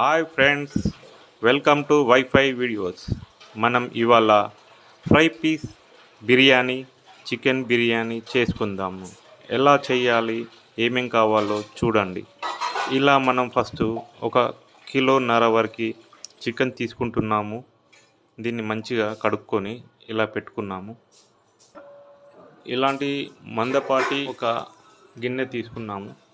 Hi friends welcome to WiFi videos మనం ఇవాళ fry piece biryani chicken biryani చేసుకుందాము. ఎలా చేయాలి ఏమేం కావాలో చూడండి. ఇలా మనం ఫస్ట్ ఒక కిలోన్నర వరకు చికెన్ తీసుకుంటున్నాము. దీన్ని మంచిగా కడుక్కొని ఇలా పెట్టుకున్నాము. ఇలాంటి మందపాటి ఒక గిన్నె తీసుకున్నాము.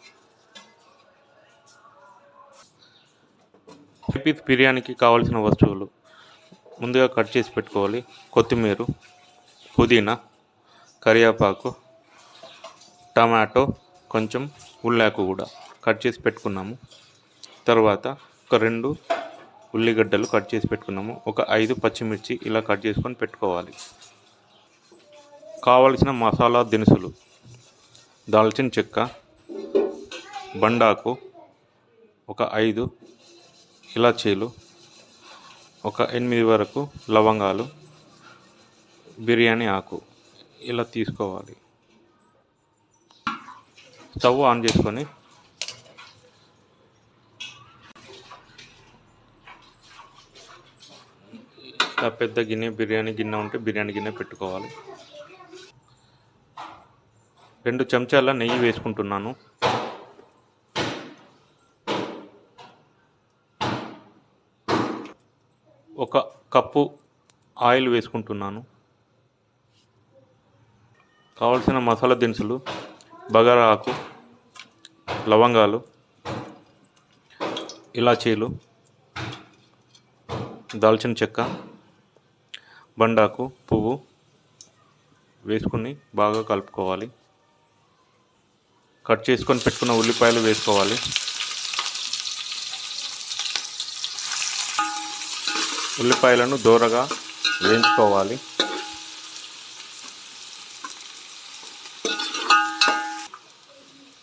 పీస్ బిర్యానీకి కావాల్సిన వస్తువులు ముందుగా కట్ చేసి పెట్టుకోవాలి. కొత్తిమీర పుదీనా కరివేపాకు టమాటో కొంచెం ఉల్లాకు కూడా కట్ చేసి పెట్టుకున్నాము. తర్వాత ఒక రెండు ఉల్లిగడ్డలు కట్ చేసి పెట్టుకున్నాము. ఒక ఐదు పచ్చిమిర్చి ఇలా కట్ చేసుకొని పెట్టుకోవాలి. కావలసిన మసాలా దినుసులు దాల్చిన చెక్క బండాకు ఒక ఐదు ఇలాచీలు ఒక ఎనిమిది వరకు లవంగాలు బిర్యానీ ఆకు ఇలా తీసుకోవాలి. స్టవ్ ఆన్ చేసుకొని పెద్ద గిన్నె బిర్యానీ గిన్నె ఉంటే బిర్యానీ గిన్నె పెట్టుకోవాలి. రెండు చెంచాల నెయ్యి వేసుకుంటున్నాను. ఒక కప్పు ఆయిల్ వేసుకుంటున్నాను. కావలసిన మసాలా దినుసులు బగారా ఆకు లవంగాలు ఇలాచీలు దాల్చిన చెక్క బండాకు పువ్వు వేసుకుని బాగా కలుపుకోవాలి. కట్ చేసుకొని పెట్టుకున్న ఉల్లిపాయలు వేసుకోవాలి. ఉల్లిపాయలను దూరగా వేయించుకోవాలి.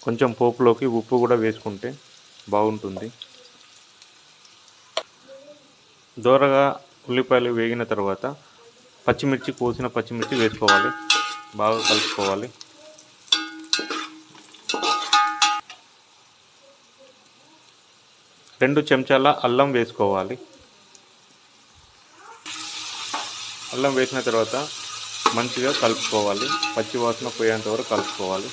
కొంచెం పోపులోకి ఉప్పు కూడా వేసుకుంటే బాగుంటుంది. దూరగా ఉల్లిపాయలు వేగిన తర్వాత పచ్చిమిర్చి కోసిన పచ్చిమిర్చి వేసుకోవాలి. బాగా కలుపుకోవాలి. రెండు చెంచాల అల్లం వేసుకోవాలి. అల్లం వేసిన తర్వాత మంచిగా కలుపుకోవాలి. పచ్చి వాసన పోయేంత వరకు కలుపుకోవాలి.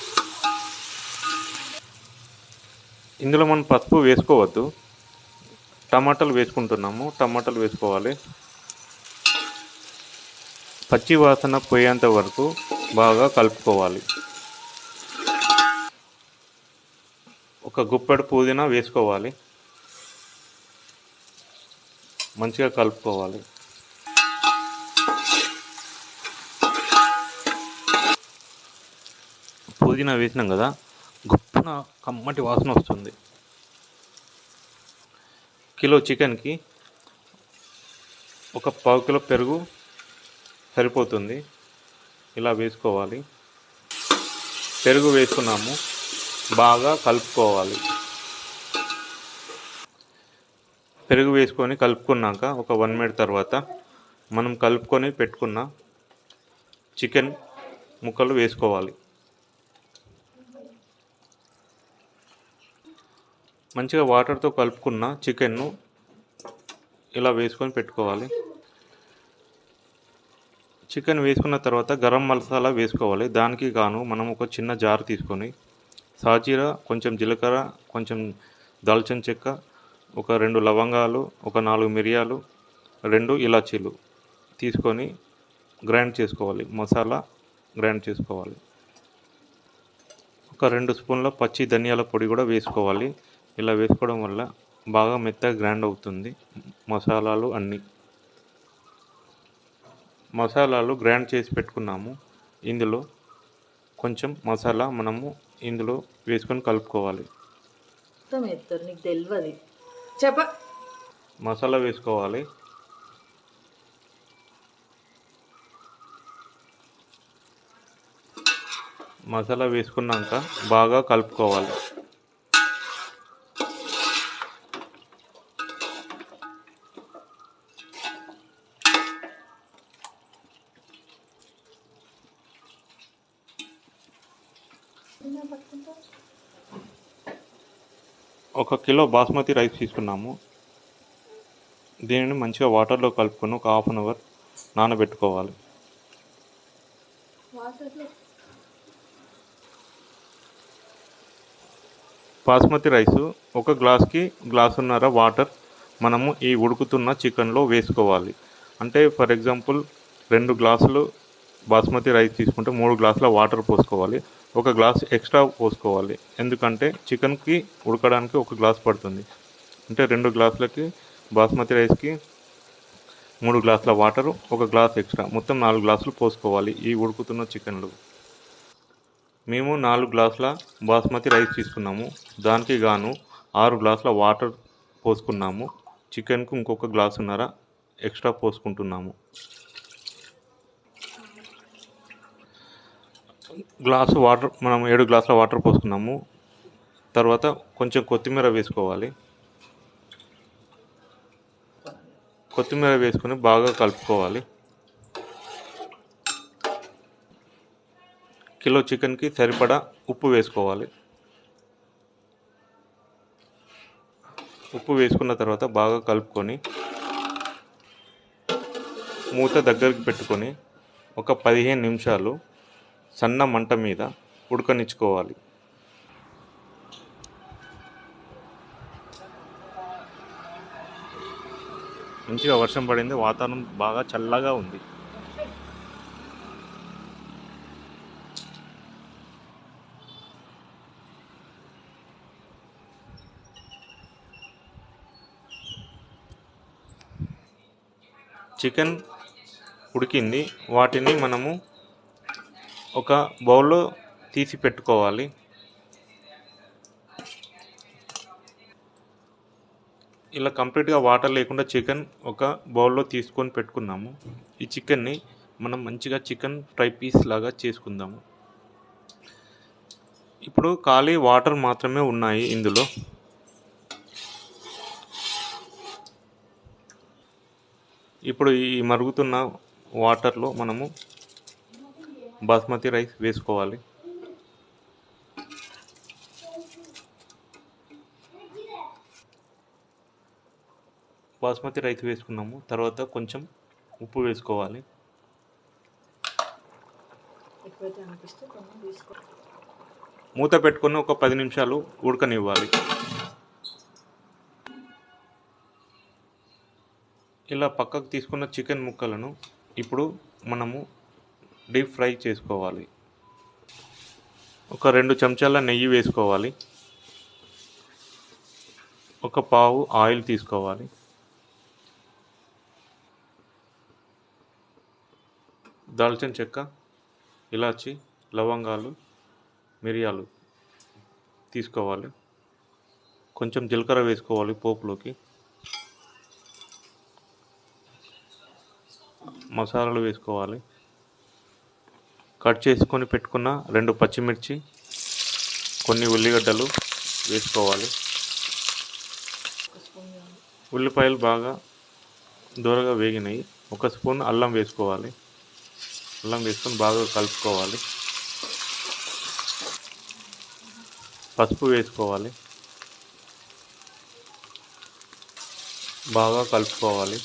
ఇందులో మనం పసుపు వేసుకోవద్దు. టమాటాలు వేసుకుంటున్నాము. టమాటాలు వేసుకోవాలి. పచ్చి వాసన పోయేంత వరకు బాగా కలుపుకోవాలి. ఒక గుప్పెడు పుదీనా వేసుకోవాలి. మంచిగా కలుపుకోవాలి. పుదీనా వేసినాం కదా గుప్పున కమ్మటి వాసన వస్తుంది. కిలో చికెన్కి ఒక పావు కిలో పెరుగు సరిపోతుంది. ఇలా వేసుకోవాలి. పెరుగు వేసుకున్నాము. బాగా కలుపుకోవాలి. పెరుగు వేసుకొని కలుపుకున్నాక ఒక వన్ మినిట్ తర్వాత మనం కలుపుకొని పెట్టుకున్న చికెన్ ముక్కలు వేసుకోవాలి. మంచిగా వాటర్తో కలుపుకున్న చికెన్ను ఇలా వేసుకొని పెట్టుకోవాలి. చికెన్ వేసుకున్న తర్వాత గరం మసాలా వేసుకోవాలి. దానికి గాను మనం ఒక చిన్న జార్ తీసుకొని సాజీరా కొంచెం జీలకర్ర కొంచెం దాల్చిన చెక్క ఒక రెండు లవంగాలు ఒక నాలుగు మిరియాలు రెండు ఇలాచీలు తీసుకొని గ్రైండ్ చేసుకోవాలి. మసాలా గ్రైండ్ చేసుకోవాలి. ఒక రెండు స్పూన్ల పచ్చి ధనియాల పొడి కూడా వేసుకోవాలి. ఇలా వేసుకోవడం వల్ల బాగా మెత్తగా గ్రైండ్ అవుతుంది మసాలాలు అన్నీ. మసాలాలు గ్రైండ్ చేసి పెట్టుకున్నాము. ఇందులో కొంచెం మసాలా మనము ఇందులో వేసుకొని కలుపుకోవాలి. నీకు తెలియదు చెప్ప. మసాలా వేసుకోవాలి. మసాలా వేసుకున్నాక బాగా కలుపుకోవాలి. ఒక కిలో బాస్మతి రైస్ తీసుకున్నాము. దీనిని మంచిగా వాటర్లో కలుపుకొని ఒక హాఫ్ అన్ అవర్ నానబెట్టుకోవాలి. బాస్మతి రైస్ ఒక గ్లాస్కి గ్లాసున్నర వాటర్ మనము ఈ ఉడుకుతున్న చికెన్లో వేసుకోవాలి. అంటే ఫర్ ఎగ్జాంపుల్ రెండు గ్లాసులు బాస్మతి రైస్ తీసుకుంటే మూడు గ్లాసుల వాటర్ పోసుకోవాలి. ఒక గ్లాస్ ఎక్స్ట్రా పోసుకోవాలి. ఎందుకంటే చికెన్కి ఉడకడానికి ఒక గ్లాస్ పడుతుంది. అంటే రెండు గ్లాసులకి బాస్మతి రైస్కి మూడు గ్లాసుల వాటర్ ఒక గ్లాస్ ఎక్స్ట్రా. మొత్తం నాలుగు గ్లాసులు పోసుకోవాలి ఈ ఉడుకుతున్న చికెన్లు. మేము నాలుగు గ్లాసుల బాస్మతి రైస్ తీసుకున్నాము. దానికి గాను ఆరు గ్లాసుల వాటర్ పోసుకున్నాము. చికెన్కు ఇంకొక గ్లాసున్నర ఎక్స్ట్రా పోసుకుంటున్నాము. గ్లాసు వాటర్ మనం ఏడు గ్లాసుల వాటర్ పోసుకున్నాము. తర్వాత కొంచెం కొత్తిమీర వేసుకోవాలి. కొత్తిమీర వేసుకొని బాగా కలుపుకోవాలి. కిలో చికెన్కి సరిపడా ఉప్పు వేసుకోవాలి. ఉప్పు వేసుకున్న తర్వాత బాగా కలుపుకొని మూత దగ్గరికి పెట్టుకొని ఒక పదిహేను నిమిషాలు సన్న మంట మీద ఉడకనిచ్చుకోవాలి. మంచిగా వర్షం పడింది వాతావరణం బాగా చల్లగా ఉంది. చికెన్ ఉడికింది వాటిని మనము ఒక బౌల్లో తీసి పెట్టుకోవాలి. ఇలా కంప్లీట్గా వాటర్ లేకుండా చికెన్ ఒక బౌల్లో తీసుకొని పెట్టుకున్నాము ఈ చికెన్ని మనం మంచిగా చికెన్ ఫ్రై పీస్ లాగా చేసుకుందాము. ఇప్పుడు ఖాళీ వాటర్ మాత్రమే ఉన్నాయి ఇందులో. ఇప్పుడు ఈ మరుగుతున్న వాటర్లో మనము బాస్మతి రైస్ వేసుకోవాలి. బాస్మతి రైస్ వేసుకున్నాము. తర్వాత కొంచెం ఉప్పు వేసుకోవాలి. మూత పెట్టుకొని ఒక పది నిమిషాలు ఉడకనివ్వాలి. ఇలా పక్కకు తీసుకున్న చికెన్ ముక్కలను ఇప్పుడు మనము డీప్ ఫ్రై చేసుకోవాలి. ఒక రెండు చెంచాల నెయ్యి వేసుకోవాలి. ఒక పావు ఆయిల్ తీసుకోవాలి. దాల్చిన చెక్క ఇలాచి లవంగాలు మిరియాలు తీసుకోవాలి. కొంచెం జీలకర్ర వేసుకోవాలి పోపులోకి. మసాలాలు వేసుకోవాలి. కట్ చేసుకొని పెట్టుకున్న రెండు పచ్చిమిర్చి కొన్ని ఉల్లిగడ్డలు వేసుకోవాలి. ఉల్లిపాయలు బాగా దూరగా వేగినాయి. ఒక స్పూన్ అల్లం వేసుకోవాలి. అల్లం వేసుకొని బాగా కలుపుకోవాలి. పసుపు వేసుకోవాలి. బాగా కలుపుకోవాలి.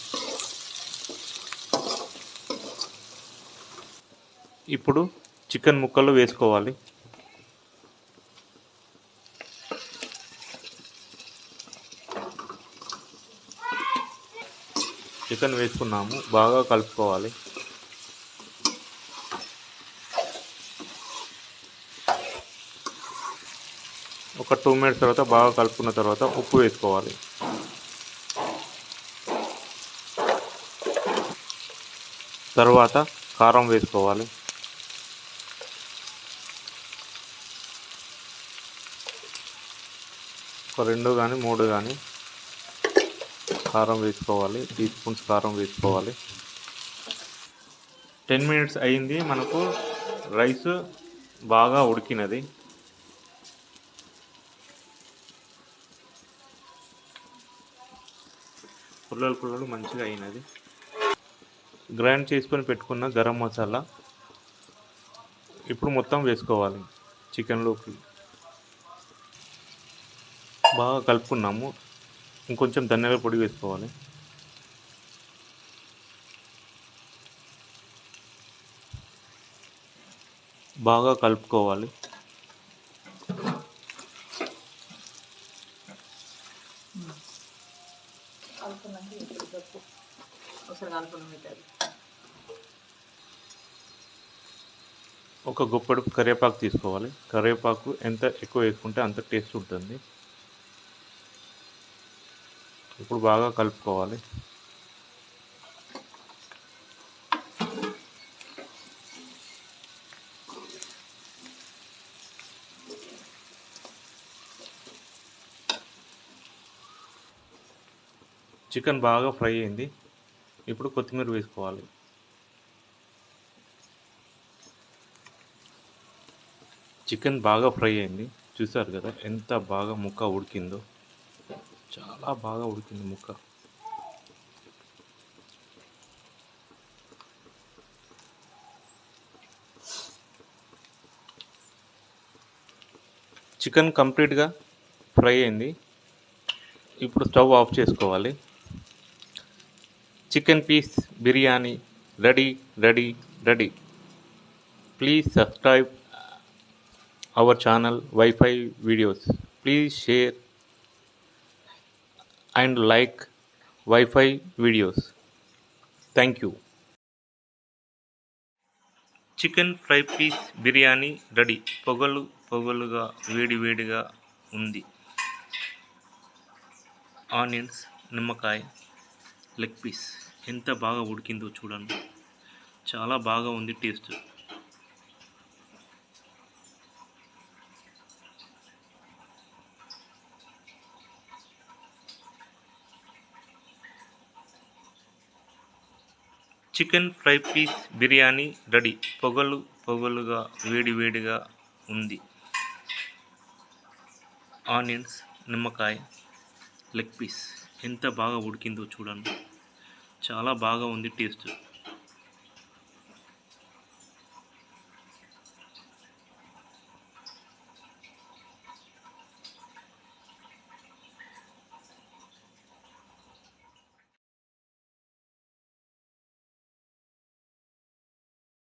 ఇప్పుడు చికెన్ ముక్కలు వేసుకోవాలి. చికెన్ వేసుకున్నాము బాగా కలుపుకోవాలి. ఒక టూ మినిట్స్ తర్వాత బాగా కలుపుకున్న తర్వాత ఉప్పు వేసుకోవాలి. తర్వాత కారం వేసుకోవాలి. ఒక రెండు కానీ మూడు కానీ కారం వేసుకోవాలి. టీ స్పూన్స్ కారం వేసుకోవాలి. టెన్ మినిట్స్ అయింది. మనకు రైస్ బాగా ఉడికినది. పుల్లలు పుల్లలు మంచిగా అయినది. గ్రైండ్ చేసుకొని పెట్టుకున్న గరం మసాలా ఇప్పుడు మొత్తం వేసుకోవాలి. చికెన్లోకి. బాగా కలుపుకున్నాము. ఇంకొంచెం ధనియాల పొడి వేసుకోవాలి. బాగా కలుపుకోవాలి. ఒక గొప్పడు కరివేపాకు తీసుకోవాలి. కరివేపాకు ఎంత ఎక్కువ వేసుకుంటే అంత టేస్ట్ ఉంటుంది. ఇప్పుడు బాగా కలుపుకోవాలి. చికెన్ బాగా ఫ్రై అయింది. ఇప్పుడు కొత్తిమీర వేసుకోవాలి. చికెన్ బాగా ఫ్రై అయింది. చూసారు కదా ఎంత బాగా ముక్క ఉడికిందో. చాలా బాగా ఉడికింది ముక్క. చికెన్ కంప్లీట్గా ఫ్రై అయింది. ఇప్పుడు స్టవ్ ఆఫ్ చేసుకోవాలి. Chicken piece biryani ready ready ready. Please subscribe our channel WiFi videos. Please share and like Wi-Fi videos. Thank you. Chicken fry piece biryani ready. పొగలు పొగలుగా వేడి వేడిగా ఉంది. ఆనియన్స్ నిమ్మకాయ లెగ్ పీస్. ఎంత బాగా ఉడికిందో చూడండి. చాలా బాగా ఉంది taste. Chicken fry piece biryani ready. పొగలు పొగలుగా వేడి వేడిగా ఉంది. ఆనియన్స్ నిమ్మకాయ లెగ్ పీస్. ఎంత బాగా ఉడికిందో చూడండి. చాలా బాగా ఉంది టేస్ట్.